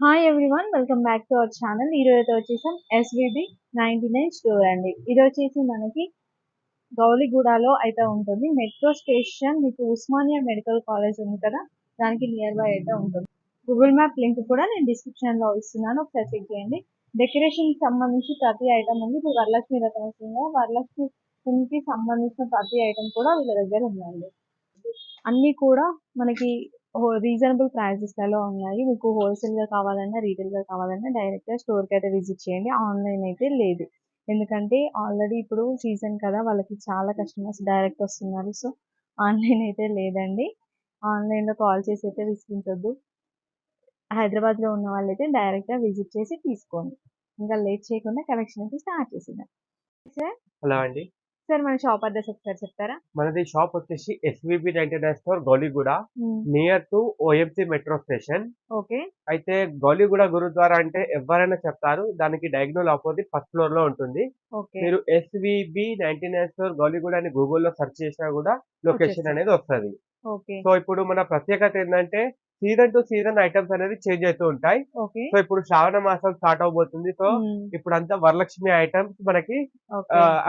Hi everyone welcome back to our channel ఈరోజు అయితే వచ్చేసాం ఎస్విబి నైన్టీ నైన్ స్టోర్ అండి. ఇది వచ్చేసి మనకి గౌలిగూడలో అయితే ఉంటుంది. మెట్రో స్టేషన్ మీకు ఉస్మానియా మెడికల్ కాలేజ్ ఉంది కదా? దానికి నియర్ బై అయితే ఉంటుంది. గూగుల్ మ్యాప్ లింక్ కూడా నేను డిస్క్రిప్షన్లో ఇస్తున్నాను. ఒకసారి చెక్ చేయండి. డెకరేషన్కి సంబంధించి ప్రతి ఐటమ్ ఉంది. ఇప్పుడు వరలక్ష్మి రథం వస్తుంది? కదా వరలక్ష్మికి సంబంధించిన ప్రతి ఐటమ్ కూడా వీళ్ళ దగ్గర ఉందండి. అన్నీ కూడా మనకి రీజనబుల్ ప్రైజెస్లలో ఉన్నాయి. మీకు హోల్సేల్గా కావాలన్నా రీటైల్గా కావాలన్నా డైరెక్ట్గా స్టోర్కి అయితే విజిట్ చేయండి. ఆన్లైన్ అయితే లేదు. ఎందుకంటే ఆల్రెడీ ఇప్పుడు సీజన్ కదా వాళ్ళకి చాలా కస్టమర్స్ డైరెక్ట్ వస్తున్నారు. సో ఆన్లైన్ అయితే లేదండి. ఆన్లైన్లో కాల్ చేసి అయితే విసిగించొద్దు. హైదరాబాద్లో ఉన్న వాళ్ళైతే డైరెక్ట్గా విజిట్ చేసి తీసుకోండి. ఇంకా లేట్ చేయకుండా కలెక్షన్ అయితే స్టార్ట్ చేసేద్దాం. సార్ హలో అండి. సార్ మన షాప్ అడ్రస్ ఒకసారి చెప్తారా? మనది షాప్ వచ్చేసి S V B ninety nine store Gowliguda near to O M C metro station okay. అయితే గౌలిగూడ గురుద్వారా అంటే ఎవరైనా చెప్తారు దానికి డయాగ్నల్ ఆపోజిట్ ఫస్ట్ ఫ్లోర్లో ఉంటుంది. మీరు S V B ninety nine store Gowliguda అని గూగుల్లో సెర్చ్ చేసినా కూడా లొకేషన్. అనేది వస్తుంది. ఓకే. సో ఇప్పుడు మన ప్రత్యేకత ఏంటంటే సీజన్ టు సీజన్ ఐటమ్స్ అనేది చేంజ్ అవుతూ ఉంటాయి. సో ఇప్పుడు శ్రావణ మాసం స్టార్ట్ అవబోతుంది. సో ఇప్పుడు అంతా వరలక్ష్మి ఐటమ్స్ మనకి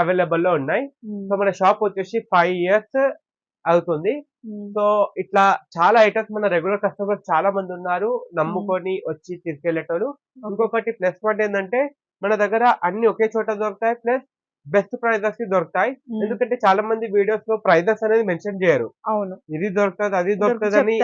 అవైలబుల్లో ఉన్నాయి. సో మన షాప్ వచ్చేసి ఫైవ్ ఇయర్స్ అవుతుంది. సో ఇట్లా చాలా ఐటమ్స్ మన రెగ్యులర్ కస్టమర్స్ చాలా మంది ఉన్నారు. నమ్ముకొని వచ్చి తీసుకెళ్ళేటోళ్ళు ఇంకొకటి ప్లస్ పాయింట్ ఏంటంటే మన దగ్గర అన్ని ఒకే చోట దొరుకుతాయి. ప్లస్ బెస్ట్ ప్రైజెస్కి దొరుకుతాయి. ఎందుకంటే చాలా మంది వీడియోస్లో ప్రైజెస్ అనేది మెన్షన్ చేయరు. అవును. ఇది దొరుకుతుంది అది దొరుకుతుంది అని.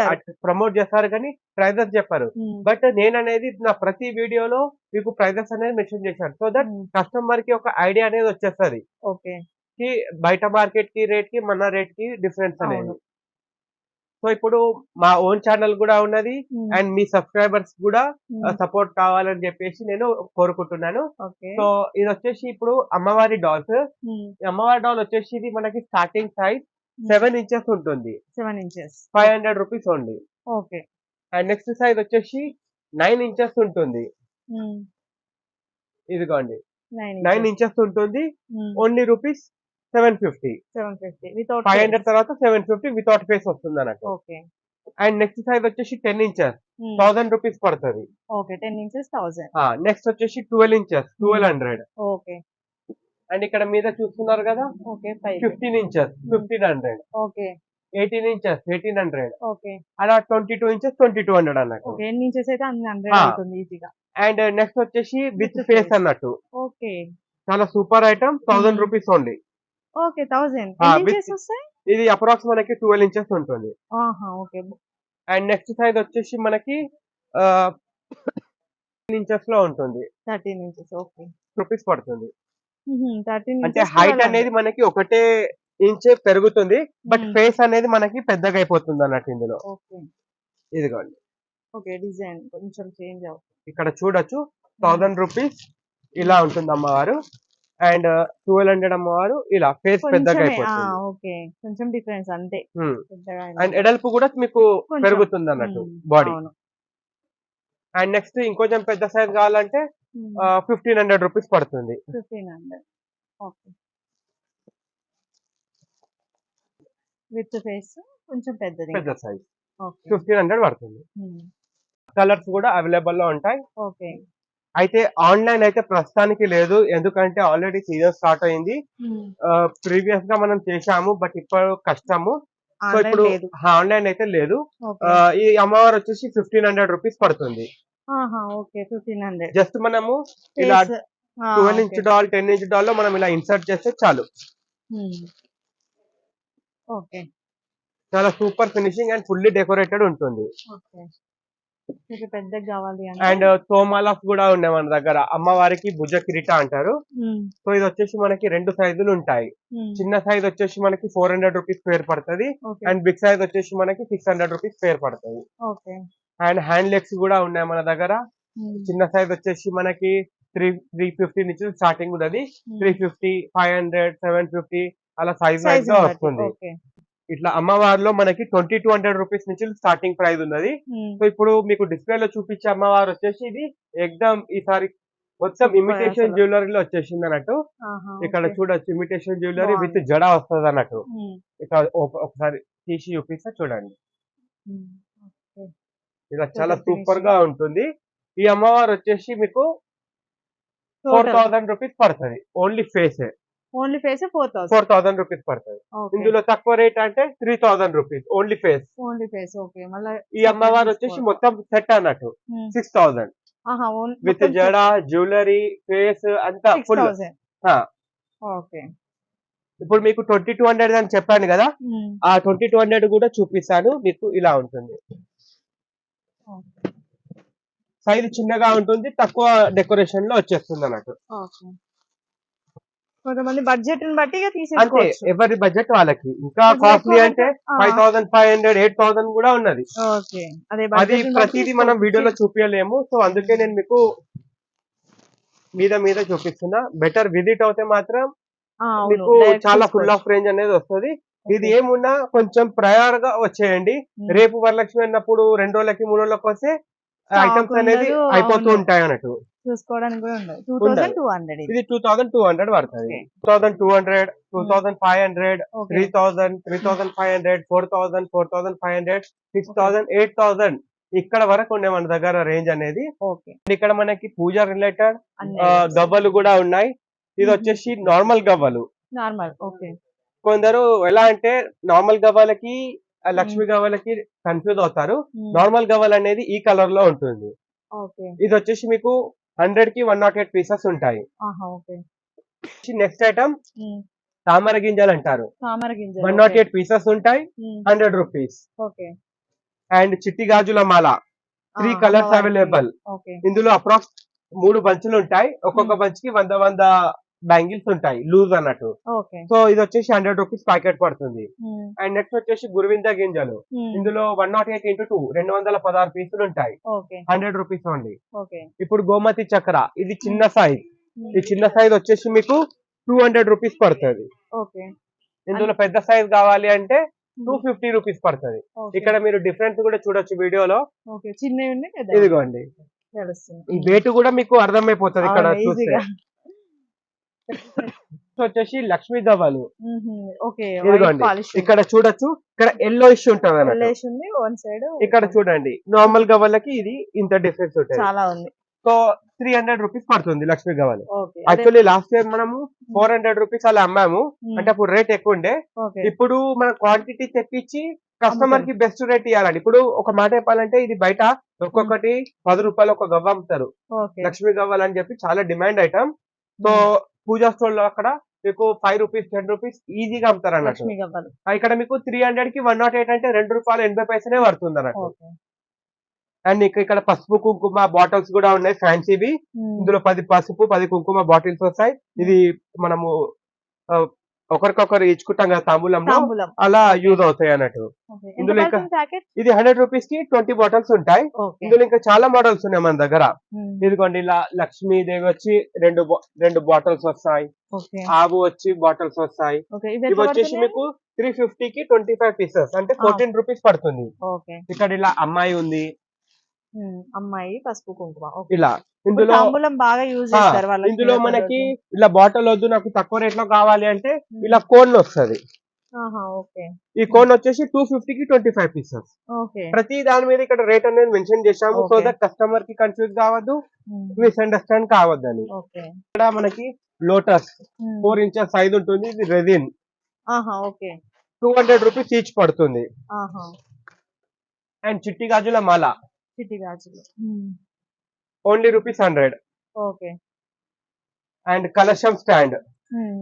ప్రమోట్ చేస్తారు కానీ ప్రైజెస్ చెప్పారు. బట్ నేను అనేది నా ప్రతి వీడియోలో మీకు ప్రైజెస్ అనేది మెన్షన్ చేశాను. సో దట్ కస్టమర్కి ఒక ఐడియా అనేది వచ్చేస్తది. ఓకే. కి బయట మార్కెట్కి రేట్కి మన రేట్కి డిఫరెన్స్ అనేది. సో ఇప్పుడు మా ఓన్ ఛానల్ కూడా ఉన్నది అండ్ మీ సబ్స్క్రైబర్స్ కూడా సపోర్ట్ కావాలని చెప్పేసి నేను కోరుకుంటున్నాను. సో ఇది వచ్చేసి ఇప్పుడు అమ్మవారి డాల్స్ అమ్మవారి డాల్ వచ్చేసి ఇది మనకి స్టార్టింగ్ సైజ్ సెవెన్ ఇంచెస్ ఉంటుంది. Seven inches five hundred rupees only okay and next size వచ్చేసి నైన్ ఇంచెస్ ఉంటుంది. ఇదిగోండి. నైన్ ఇంచెస్ ఉంటుంది. Only rupees seven fifty. Seven fifty. Without five hundred తర్వాత సెవెన్ ఫిఫ్టీ వితౌట్ ఫేస్ వస్తుంది అన్నట్టు. Okay and next size వచ్చేసి ten inches. Thousand rupees పడుతుంది. Okay ten inches thousand next వచ్చేసి twelve inches twelve hundred. Okay and ఇక్కడ మీద చూస్తున్నారు కదా? Okay fifteen inches fifteen hundred. Okay eighteen inches eighteen hundred. Okay అలా twenty two inches twenty two hundred అన్నట్టు. ఎన్ని inches అయితే అన్ని హండ్రెడ్ ఆ. అవుతుంది ఈజీగా. అండ్ నెక్స్ట్ వచ్చేసి విత్ ఫేస్. అన్నట్టు. ఓకే చాలా super item thousand Hmm. Rupees only. Okay thousand ఇది అప్రాక్స్ మనకి ట్వెల్వ్ ఇంచెస్ ఉంటుంది. ఆహా ఓకే. అండ్ నెక్స్ట్ సైజ్ వచ్చేసి మనకి ఇంచెస్లో ఉంటుంది. Thirteen inches okay. రూపీస్ పడుతుంది. అంటే హైట్ అనేది మనకి ఒకటే ఇంచ్ పెరుగుతుంది బట్. ఫేస్ అనేది మనకి పెద్దగా అయిపోతుంది అన్నట్టు ఇందులో. ఇదిగోండి. ఓకే డిజైన్ కొంచెం చేంజ్ అవుతుంది. ఇక్కడ చూడొచ్చు థౌసండ్ రూపీస్ ఇలా ఉంటుంది అమ్మవారు అండ్ ట్వెల్వ్ హండ్రెడ్ అమ్మవారు ఇలా ఫేస్ పెద్దగా అయిపోతుంది. ఓకే. కొంచెం డిఫరెన్స్ అంతే. అండ్. ఎడల్పు కూడా మీకు. పెరుగుతుంది అన్నట్టు బాడీ. అండ్ నెక్స్ట్ ఇంకొంచెం పెద్ద సైజ్ కావాలంటే ఫిఫ్టీన్ హండ్రెడ్ రూపీస్ పడుతుంది. Fifteen hundred. Okay. With face కొంచెం పెద్దది పెద్ద సైజ్. ఫిఫ్టీన్ హండ్రెడ్ పడుతుంది. కలర్స్ కూడా అవైలబుల్లో ఉంటాయి. ఓకే. అయితే ఆన్లైన్ అయితే ప్రస్తుతానికి లేదు. ఎందుకంటే ఆల్రెడీ సీజన్ స్టార్ట్ అయింది. ప్రీవియస్గా మనం చేశాము బట్ ఇప్పుడు కష్టము. సో ఇప్పుడు ఆన్లైన్ అయితే లేదు. ఈ అమ్మవారు వచ్చేసి ఫిఫ్టీన్ హండ్రెడ్ రూపీస్ పడుతుంది. జస్ట్ మనము ఇలా twelve inch doll ten inch డాల్లో మనం ఇలా ఇన్సర్ట్ చేస్తే చాలు. ఓకే. చాలా super finishing and fully decorated ఉంటుంది ఓకే మీకు పెద్దగా కావాలి అండ్ తోమాలాస్ కూడా ఉన్నాయి మన దగ్గర. అమ్మవారికి భుజ కిరీట అంటారు. సో ఇది వచ్చేసి మనకి రెండు సైజులు ఉంటాయి. చిన్న సైజ్ వచ్చేసి మనకి ఫోర్ హండ్రెడ్ రూపీస్ పేర్ పడుతుంది. అండ్ బిగ్ సైజ్ వచ్చేసి మనకి సిక్స్ హండ్రెడ్ రూపీస్ పేర్ పడుతుంది. ఓకే. అండ్ హ్యాండ్ లెగ్స్ కూడా ఉన్నాయి మన దగ్గర. చిన్న సైజ్ వచ్చేసి మనకి త్రీ త్రీ ఫిఫ్టీ నుంచి స్టార్టింగ్ ఉన్నది. Three fifty five hundred seven fifty అలా సైజ్ వైజ్గా వస్తుంది. ఇట్లా అమ్మవారిలో మనకి ట్వంటీ టూ హండ్రెడ్ రూపీస్ నుంచి స్టార్టింగ్ ప్రైస్ ఉన్నది. సో ఇప్పుడు మీకు డిస్ప్లే లో చూపించే అమ్మవారు వచ్చేసి ఇది ఎగ్జామ్ ఈసారి మొత్తం ఇమిటేషన్ అసలు. జ్యువెలరీలో వచ్చేసింది అన్నట్టు. ఇక్కడ చూడొచ్చు ఇమిటేషన్ జ్యువెలరీ విత్. జడ వస్తుంది అన్నట్టు. ఇక్కడ ఒక- ఒకసారి తీసి చూపిస్తే చూడండి. ఇలా చాలా సూపర్. గా ఉంటుంది. ఈ అమ్మవారు వచ్చేసి మీకు ఫోర్ థౌసండ్ రూపీస్ పడుతుంది. Only face. Only face four thousand. Four thousand rupees పడుతుంది. ఇందులో తక్కువ రేట్ అంటే three thousand rupees only face. Only face okay. మళ్ళీ ఈ అమ్మవారు వచ్చేసి మొత్తం సెట్ అన్నట్టు సిక్స్ థౌసండ్. విత్ జడ జ్యువెలరీ ఫేస్ అంతా ఫుల్ ఓకే. ఇప్పుడు మీకు ట్వంటీ టూ హండ్రెడ్ అని చెప్పాను కదా ఆ ట్వంటీ టూ హండ్రెడ్ కూడా చూపిస్తాను మీకు ఇలా ఉంటుంది. సైజ్ చిన్నగా ఉంటుంది తక్కువ డెకరేషన్లో వచ్చేస్తుంది అన్నట్టు. కొంతమంది బడ్జెట్ బట్టి ఇక అంతే తీసేసుకోవచ్చు ఎవరి బడ్జెట్ వాళ్ళకి ఇంకా కాస్ట్లీ ఎక్కువ అంటే ఆ. Five thousand five hundred eight thousand కూడా ఉన్నది ఓకే అదే అది budget ని బట్టి ప్రతిదీ మనం. వీడియోలో చూపించలేము సో అందుకే నేను మీకు మీద మీద చూపిస్తున్నా బెటర్ విజిట్ అవుతే మాత్రం ఆ, అవును, మీకు direct చాలా ఫుల్. ఆఫ్ రేంజ్ అనేది వస్తుంది ఇది Okay. ఏమున్నా కొంచెం ప్రయర్గా వచ్చేయండి. రేపు వరలక్ష్మి అన్నప్పుడు రెండు రోజులకి మూడు రోజులకు వస్తే Stock ఐటమ్స్ అనేది ఉండదు, అయిపోతూ అవును. ఉంటాయి అన్నట్టు చూసుకోవడానికి కూడా ఉండదు. టూ. థౌసండ్ టూ హండ్రెడ్ ఇది. టూ థౌసండ్ టూ హండ్రెడ్ పడుతుంది. Two thousand two hundred two thousand five hundred three thousand three thousand five hundred four thousand four thousand five hundred six. Thousand eight thousand ఇక్కడ వరకు ఉండే మన దగ్గర range అనేది. ఇక్కడ మనకి పూజ రిలేటెడ్ గవ్వలు కూడా ఉన్నాయి. ఇది Mhm. వచ్చేసి నార్మల్ గవ్వలు. Normal okay. కొందరు ఎలా అంటే నార్మల్ గవ్వలకి ఆ లక్ష్మి గవ్వలకి కన్ఫ్యూజ్ అవుతారు. నార్మల్ గవ్వలు అనేది ఈ కలర్లో ఉంటుంది. ఇది వచ్చేసి మీకు హండ్రెడ్కి వన్ నాట్ ఎయిట్ పీసెస్ ఉంటాయి. నెక్స్ట్ ఐటమ్ తామర గింజలు అంటారు. వన్ నాట్ ఎయిట్ పీసెస్ ఉంటాయి. Hundred rupees. ఓకే. అండ్ చిట్టి గాజుల మాల. Three colours available. ఇందులో అప్రాక్స్ మూడు బంచులు ఉంటాయి. ఒక్కొక్క బంచ్కి వంద వంద బ్యాంగిల్స్ ఉంటాయి లూజ్ అన్నట్టు. సో ఇది వచ్చేసి హండ్రెడ్ రూపీస్ ప్యాకెట్ పడుతుంది. అండ్ నెక్స్ట్ వచ్చేసి గురువింద గింజలు. ఇందులో one nought eight into two రెండు వందల పదహారు పీసులు ఉంటాయి. Hundred rupees only. ఇప్పుడు గోమతి చక్ర ఇది చిన్న సైజ్ ఈ చిన్న సైజ్ వచ్చేసి మీకు టూ హండ్రెడ్ రూపీస్ పడుతుంది. ఓకే. ఇందులో పెద్ద సైజ్ కావాలి అంటే టూ ఫిఫ్టీ రూపీస్ పడుతుంది. ఇక్కడ మీరు డిఫరెన్స్ కూడా చూడొచ్చు వీడియోలో. ఇదిగోండి. ఈ వెయిట్ కూడా మీకు అర్థమైపోతుంది ఇక్కడ చూస్తే. వచ్చేసి లక్ష్మీ ఇదిగోండి. ఇక్కడ చూడొచ్చు. ఇక్కడ ఎల్లో ఇష్యూ ఉంటుంది వన్ సైడ్ ఇక్కడ చూడండి. నార్మల్ గవ్వలకి ఇది ఇంత డిఫరెన్స్ ఉంటుంది. చాలా ఉంది. సో త్రీ హండ్రెడ్ రూపీస్ పడుతుంది లక్ష్మీ గవ్వలు. యాక్చువల్లీ లాస్ట్ ఇయర్ మనము ఫోర్ హండ్రెడ్ రూపీస్ అలా అమ్మాము. అంటే అప్పుడు రేట్ ఎక్కువ ఉండే. ఇప్పుడు మన క్వాంటిటీ తెప్పించి కస్టమర్కి బెస్ట్ రేట్ ఇవ్వాలండి ఇప్పుడు ఒక మాట చెప్పాలంటే ఇది బయట ఒక్కొక్కటి పది రూపాయలు ఒక గవ్వ అమ్ముతారు. లక్ష్మీ గవ్వలు అని చెప్పి చాలా డిమాండ్ ఐటమ్ సో పూజా స్టోర్లో అక్కడ మీకు ఫైవ్ రూపీస్ టెన్ రూపీస్ ఈజీగా అమ్ముతారు అన్నట్టు ఇక్కడ మీకు త్రీ హండ్రెడ్కి వన్ నాట్ ఎయిట్ అంటే రెండు రూపాయలు ఎనభై పైసలే పడుతుంది అన్నట్టు అండ్ ఇక్కడ పసుపు కుంకుమ బాటిల్స్ కూడా ఉన్నాయి ఫ్యాన్సీవి. ఇందులో పది పసుపు పది కుంకుమ బాటిల్స్ వస్తాయి. ఇది మనము ఒకరికొకరు ఇచ్చుకుంటాం కదా తాంబూలంలో తాంబూలం అలా యూజ్ అవుతాయి అన్నట్టు. ఇందులో ఇంకా- ఇది హండ్రెడ్ రూపీస్కి ట్వంటీ బాటిల్స్ ఉంటాయి. ఇందులో ఇంకా చాలా మోడల్స్ ఉన్నాయి మన దగ్గర. ఇదిగోండి ఇలా లక్ష్మీదేవి వచ్చి రెండు రెండు బాటిల్స్ వస్తాయి. ఆవు వచ్చి బాటిల్స్ వస్తాయి. ఇవి వచ్చేసి? మీకు త్రీ ఫిఫ్టీ కి ట్వంటీ ఫైవ్ పీసెస్ అంటే ఫోర్టీన్ రూపీస్ పడుతుంది. ఇక్కడ ఇలా అమ్మాయి ఉంది. అమ్మాయి పసుపు కుంకుమ. ఇలా. ఇందులో బాగా యూజ్ చేస్తారు వాళ్ళ ఇందులో మనకి ఇలా బాటిల్ వద్దు నాకు తక్కువ రేట్లో కావాలి అంటే ఇలా కోన్ వస్తది. ఈ కోన్ వచ్చేసి టూ ఫిఫ్టీ కి ట్వంటీ ఫైవ్ పీసెస్. ప్రతి దాని మీద ఇక్కడ రేట్ అనేది మెన్షన్ చేశాము సో. దట్ కస్టమర్కి కన్ఫ్యూజ్ కావద్దు మిస్అండర్స్టాండ్ కావద్దని. ఓకే. ఇక్కడ మనకి లోటస్ ఫోర్ ఇంచెస్ సైజ్ ఉంటుంది ఇది resin two hundred rupees each పడుతుంది. అండ్ చిట్టి గాజుల మాల. చిట్టి గాజులు. Only rupees hundred. Okay. And కలశం స్టాండ్.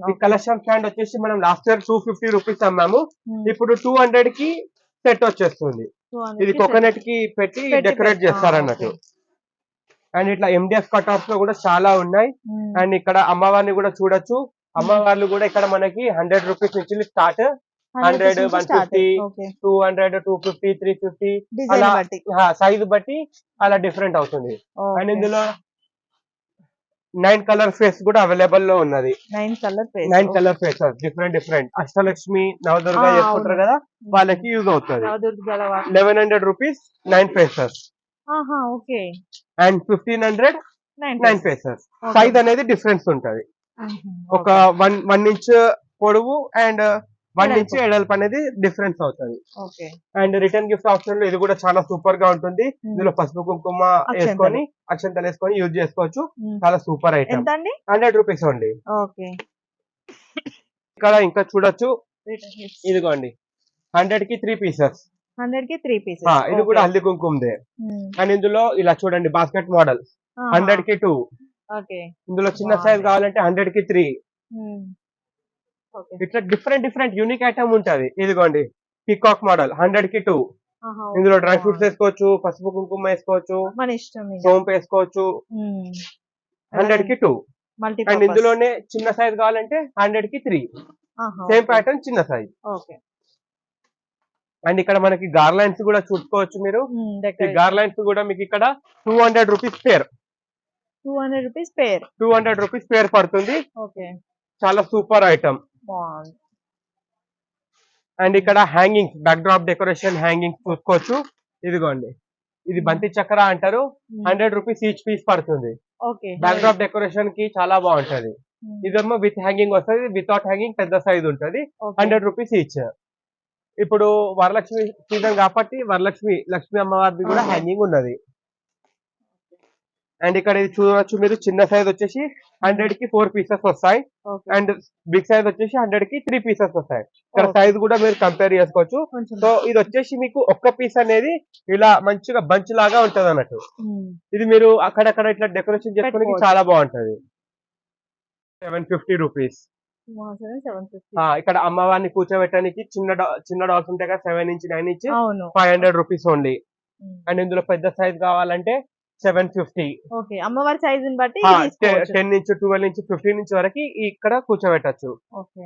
ఈ స్టాండ్ వచ్చేసి మనం last year two fifty rupees అమ్మాము. ఇప్పుడు టూ హండ్రెడ్కి సెట్ వచ్చేస్తుంది. 200 ఇది కోకోనట్కి పెట్టి డెకరేట్ పెట్టి- చేస్తారు ఆ, అన్నట్టు ఓకే. అండ్ ఇట్లా ఎండిఎఫ్ కట్ఆఫ్స్లో కూడా చాలా ఉన్నాయి. అండ్ ఇక్కడ అమ్మవారిని కూడా చూడొచ్చు. అమ్మవార్లు కూడా ఇక్కడ మనకి హండ్రెడ్ రూపీస్ నుంచి స్టార్ట్ 100 100, నుంచి start. 150. Okay. Two hundred two fifty three fifty అలా సైజ్ బట్టి అలా డిఫరెంట్ అవుతుంది. అండ్. ఇందులో నైన్ కలర్ ఫేస్ కూడా అవైలబుల్లో ఉన్నది. Nine colour face nine colour faces different different Ashtalakshmi Navadurga చేసుకుంటారు. కదా వాళ్ళకి యూజ్ అవుతుంది. Eleven hundred rupees nine faces okay. And fifteen hundred nine nine faces size అనేది డిఫరెన్స్ ఉంటది. ఒక వన్ వన్ ఇంచ్ పొడవు అండ్ వన్. ఇంచ్ వెడల్పు అనేది డిఫరెన్స్ అవుతుంది. అండ్ రిటర్న్ గిఫ్ట్ ఆప్షన్లో ఇది కూడా చాలా సూపర్గా ఉంటుంది. ఇందులో పసుపు కుంకుమ. వేసుకొని అక్షంతలు వేసుకొని యూజ్ చేసుకోవచ్చు. మ్మ్. చాలా సూపర్ ఐటమ్ హండ్రెడ్ రూపీస్ అండి. ఇక్కడ ఇంకా చూడొచ్చు. ఇదిగోండి. హండ్రెడ్కి త్రీ పీసెస్ హండ్రెడ్కి త్రీ పీసెస్ ఇది కూడా హల్దీ కుంకుమదే. అండ్ ఇందులో ఇలా చూడండి బాస్కెట్ మోడల్ హండ్రెడ్కి టూ ఇందులో చిన్న సైజ్. కావాలంటే హండ్రెడ్కి త్రీ ఇట్లా డిఫరెంట్ డిఫరెంట్ యూనిక్ ఐటమ్ ఉంటది. ఇదిగోండి. పికాక్ మోడల్ హండ్రెడ్కి టూ ఇందులో డ్రై ఫ్రూట్స్ వేసుకోవచ్చు పసుపు కుంకుమ వేసుకోవచ్చు సోంపు వేసుకోవచ్చు. హండ్రెడ్కి టూ అండ్ ఇందులోనే చిన్న సైజ్ కావాలంటే హండ్రెడ్కి త్రీ సేమ్ ప్యాటర్న్ చిన్న సైజ్ అండ్ ఇక్కడ మనకి గార్లైన్స్ కూడా చూసుకోవచ్చు మీరు. గార్లైన్స్ కూడా మీకు ఇక్కడ two hundred rupees pair two hundred rupees pair two hundred rupees pair పడుతుంది. చాలా సూపర్ ఐటమ్ అండ్ ఇక్కడ hangings backdrop decoration hangings చూసుకోవచ్చు. ఇదిగోండి. ఇది బంతి చక్ర అంటారు. హండ్రెడ్ రూపీస్ ఈచ్ పీస్ పడుతుంది. ఓకే. బ్యాక్ డ్రాప్ డెకరేషన్కి చాలా బాగుంటది. ఇదేమో విత్ హ్యాంగింగ్ వస్తుంది. వితౌట్ హ్యాంగింగ్ పెద్ద సైజ్ ఉంటది. హండ్రెడ్ రూపీస్ ఈచ్ ఇప్పుడు వరలక్ష్మి సీజన్ కాబట్టి వరలక్ష్మి లక్ష్మి అమ్మవారిది కూడా హ్యాంగింగ్ ఉన్నది. అండ్ ఇక్కడ ఇది చూడవచ్చు మీరు చిన్న సైజ్ వచ్చేసి హండ్రెడ్కి ఫోర్ పీసెస్ వస్తాయి. అండ్ బిగ్ సైజ్ వచ్చేసి హండ్రెడ్కి త్రీ పీసెస్ వస్తాయి. ఇక్కడ. సైజ్ కూడా మీరు కంపేర్ చేసుకోవచ్చు. సో ఇది వచ్చేసి మీకు ఒక్క పీస్ అనేది ఇలా మంచిగా బంచ్ లాగా ఉంటది అన్నట్టు. ఇది మీరు అక్కడక్కడ ఇట్లా డెకరేషన్ చేసుకోవడానికి. చాలా బాగుంటది. సెవెన్ ఫిఫ్టీ రూపీస్ ఇక్కడ అమ్మవారిని కూర్చోబెట్టడానికి చిన్న చిన్న డాల్స్ ఉంటాయి కదా seven inch nine inch five hundred rupees only. And ఇందులో పెద్ద సైజ్ కావాలంటే సెవెన్ ఫిఫ్టీ. ఓకే అమ్మవారి సైజ్ బట్టి. Ten inch twelve inch fifteen inch వరకు ఇక్కడ కూర్చోబెట్టచ్చు.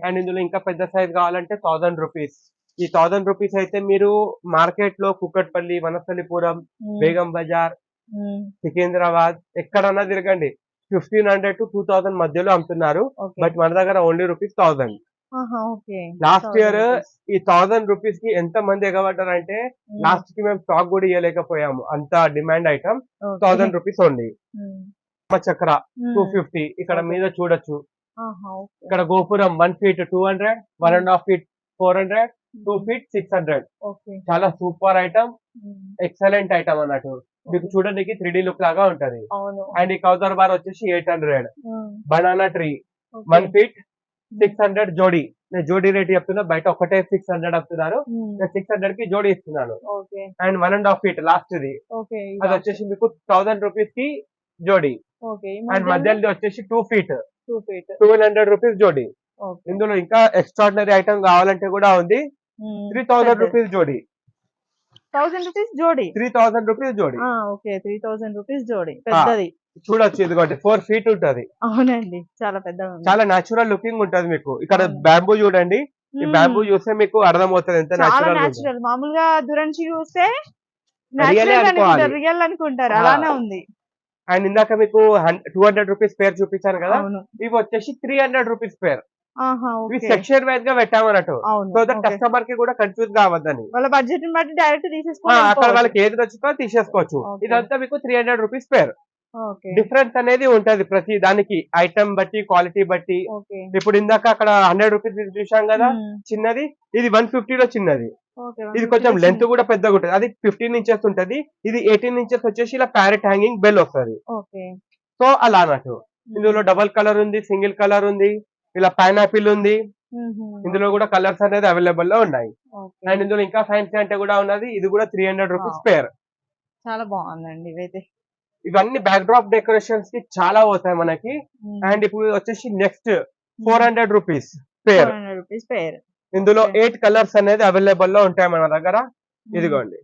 అండ్ ఇందులో ఇంకా పెద్ద సైజ్ కావాలంటే థౌసండ్ రూపీస్. ఈ థౌసండ్ రూపీస్ అయితే మీరు మార్కెట్లో కుక్కట్పల్లి వనస్థలిపురం. బేగం బజార్. సికింద్రాబాద్ ఎక్కడన్నా తిరగండి. Fifteen hundred to two thousand మధ్యలో అమ్ముతున్నారు. బట్ మన దగ్గర only rupees thousand. Okay last 1000 year. ఈ థౌసండ్ రూపీస్కి ఎంత మంది ఎగబడ్డారంటే. లాస్ట్కి మేము స్టాక్ కూడా ఇవ్వలేకపోయాము అంత demand item. Thousand rupees only. చక్ర. టూ ఫిఫ్టీ ఇక్కడ. మీద చూడొచ్చు. ఇక్కడ గోపురం one feet two hundred one and half feet four hundred two feet six hundred చాలా సూపర్ ఐటమ్. ఎక్సలెంట్ ఐటమ్ అన్నట్టు మీకు చూడడానికి త్రీ డి లుక్ లాగా ఉంటది అండ్ ఈ కౌదర్ బార్ వచ్చేసి eight hundred. Banana tree. One feet six hundred జోడీ. నేను జోడీ రేట్ చెప్తున్నా బయట ఒకటే సిక్స్ హండ్రెడ్ అమ్ముతున్నారు. మ్మ్. నేను సిక్స్ హండ్రెడ్కి జోడీ ఇస్తున్నాను. And one and half feet last the. Okay ఈ అది. వచ్చేసి మీకు థౌసండ్ రూపీస్కి జోడీ. అండ్ మధ్యలో వచ్చేసి two feet two hundred rupees జోడీ. ఇందులో ఇంకా ఎక్స్ట్రాడినరీ ఐటమ్ కావాలంటే కూడా ఉంది. త్రీ థౌసండ్ రూపీస్ జోడీ. థౌసండ్ రూపీస్ జోడి? త్రీ థౌసండ్ రూపీస్ జోడీ. ఓకే త్రీ థౌసండ్ రూపీస్ జోడి. పెద్దది. చూడొచ్చు ఇదిగోండి ఫోర్ ఫీట్ ఉంటది. అవునండి. చాలా పెద్దగా ఉంది. చాలా నేచురల్ లుకింగ్ ఉంటది మీకు. ఇక్కడ. బ్యాంబూ చూడండి. ఈ. బ్యాంబూ చూస్తే మీకు అర్థమవుతుంది ఎంత చాలా నేచురల్ నేచురల్ మామూలుగా దురంచి చూస్తే. రియల్ అనుకుంటారు. అలానే ఉంది. అండ్ ఇందాక మీకు టూ హండ్రెడ్ రూపీస్ పేర్ చూపించాను కదా? ఇవి వచ్చేసి three hundred rupees pair section వైజ్గా పెట్టామన్నట్టు సో దట్. కస్టమర్కి కూడా కన్ఫ్యూజ్ కావద్దని. వాళ్ళ బడ్జెట్ బట్టి డైరెక్ట్ ఆ, అక్కడ వాళ్ళకి ఏది నచ్చుతో తీసేసుకోవచ్చు. ఇదంతా మీకు three hundred rupees pair difference అనేది ఉంటది ప్రతి దానికి. ఐటమ్ బట్టి క్వాలిటీ బట్టి. ఇప్పుడు ఇందాక అక్కడ హండ్రెడ్ రూపీస్ చూసాం కదా. చిన్నది. ఇది వన్లో చిన్నది. ఇది కొంచెం లెంత్ కూడా పెద్దగా ఉంటుంది. అది ఫిఫ్టీన్ ఇంచెస్ ఉంటది. ఇది ఎయిటీన్ ఇంచెస్ వచ్చేసి ఇలా ప్యారెట్ హ్యాంగింగ్ బెల్ వస్తుంది. సో అలా అన్నట్టు. ఇందులో డబల్ కలర్ ఉంది సింగిల్ కలర్ ఉంది ఇలా పైనాపిల్ ఉంది. ఇందులో కూడా కలర్స్ అనేది అవైలబుల్లో ఉన్నాయి. అండ్ ఇందులో ఇంకా ఫ్యాన్సీ అంటే కూడా ఉన్నది. ఇది కూడా త్రీ హండ్రెడ్ రూపీస్. పేర్. చాలా బాగుందండి ఇవైతే ఇవన్నీ బ్యాక్ డ్రాప్ డెకరేషన్స్కి చాలా పోతాయి మనకి. అండ్ ఇప్పుడు వచ్చేసి next four hundred rupees pair pair ఇందులో. ఎయిట్ కలర్స్ అనేది అవైలబుల్లో ఉంటాయి మన దగ్గర. ఇదిగోండి.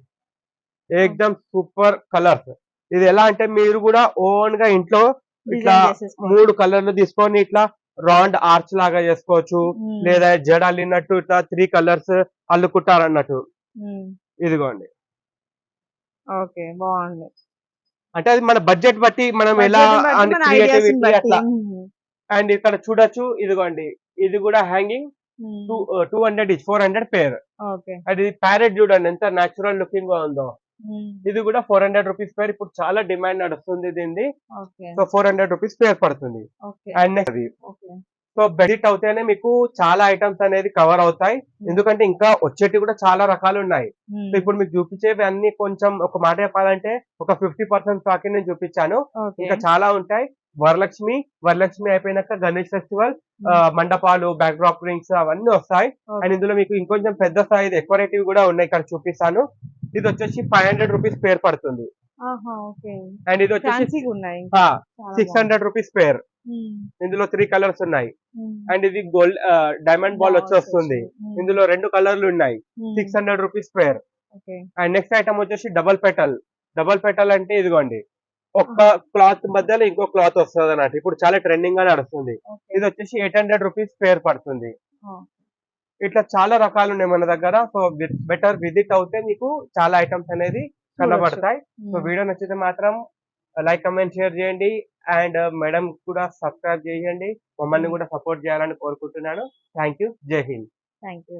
ఏకదమ్ సూపర్ కలర్స్ ఇది ఎలా అంటే మీరు కూడా ఓన్గా ఇంట్లో ఇట్లా మూడు కలర్లు తీసుకొని ఇట్లా రౌండ్ ఆర్చ్ లాగా చేసుకోవచ్చు. లేదా జడ అల్లినట్టు ఇట్లా త్రీ కలర్స్ అల్లుకుంటారు అన్నట్టు ఇదిగోండి. ఓకే బాగుంది. అంటే అది మన బడ్జెట్ బట్టి మనం ఎలా క్రియేటివిటీ. అట్లా. అండ్ ఇక్కడ చూడొచ్చు ఇదిగోండి. ఇది కూడా hanging. Two two hundred is four hundred pair అది ప్యారెట్ చూడండి ఎంత నేచురల్ లుకింగ్గా ఉందో. ఇది కూడా ఫోర్ హండ్రెడ్ రూపీస్ పేర్ ఇప్పుడు చాలా డిమాండ్ నడుస్తుంది దీన్ని so four hundred rupees per పడుతుంది. And okay. సో బెడిట్ అవుతేనే మీకు చాలా ఐటమ్స్ అనేది కవర్ అవుతాయి. ఎందుకంటే ఇంకా వచ్చేటి కూడా చాలా రకాలు ఉన్నాయి. సో ఇప్పుడు మీకు చూపించేవి అన్ని కొంచెం ఒక మాట చెప్పాలంటే ఒక ఫిఫ్టీ పర్సెంట్ స్టాక్ నేను చూపించాను. ఇంకా చాలా ఉంటాయి. వరలక్ష్మి వరలక్ష్మి అయిపోయినాక గణేష్ ఫెస్టివల్ మండపాలు బ్యాక్ డ్రాప్ రింగ్స్ అవన్నీ వస్తాయి. అండ్ ఇందులో మీకు ఇంకొంచెం పెద్ద స్థాయి ఎక్కువ రేటివి కూడా ఉన్నాయి. ఇక్కడ చూపిస్తాను. ఇది వచ్చేసి ఫైవ్ హండ్రెడ్ రూపీస్ పేర్ పడుతుంది. అండ్ ఇది వచ్చేసి సిక్స్ హండ్రెడ్ రూపీస్ పేర్ ఇందులో త్రీ కలర్స్ ఉన్నాయి. అండ్ ఇది గోల్డ్ డైమండ్ బాల్ వచ్చి వస్తుంది ఇందులో రెండు కలర్లు ఉన్నాయి. Six hundred rupees pair and next item వచ్చేసి డబల్ పెటల్ డబల్ పెటల్ అంటే ఇదిగోండి. ఒక్క క్లాత్ మధ్యలో ఇంకో క్లాత్ వస్తుంది అన్నట్టు ఇప్పుడు చాలా ట్రెండింగ్గా నడుస్తుంది. ఇది వచ్చేసి ఎయిట్ హండ్రెడ్ రూపీస్ పేర్ పడుతుంది. Oh. ఇట్లా చాలా రకాలు ఉన్నాయి మన దగ్గర. సో బెటర్ విజిట్ అవుతే మీకు చాలా ఐటమ్స్ అనేది కనబడతాయి. సో వీడియో నచ్చితే మాత్రం లైక్ కమెంట్ షేర్ చేయండి. అండ్ మేడం కూడా సబ్స్క్రైబ్ చేయండి. మమ్మల్ని కూడా సపోర్ట్ చేయాలని కోరుకుంటున్నాను. Thank you. జై హింద్. Thank you.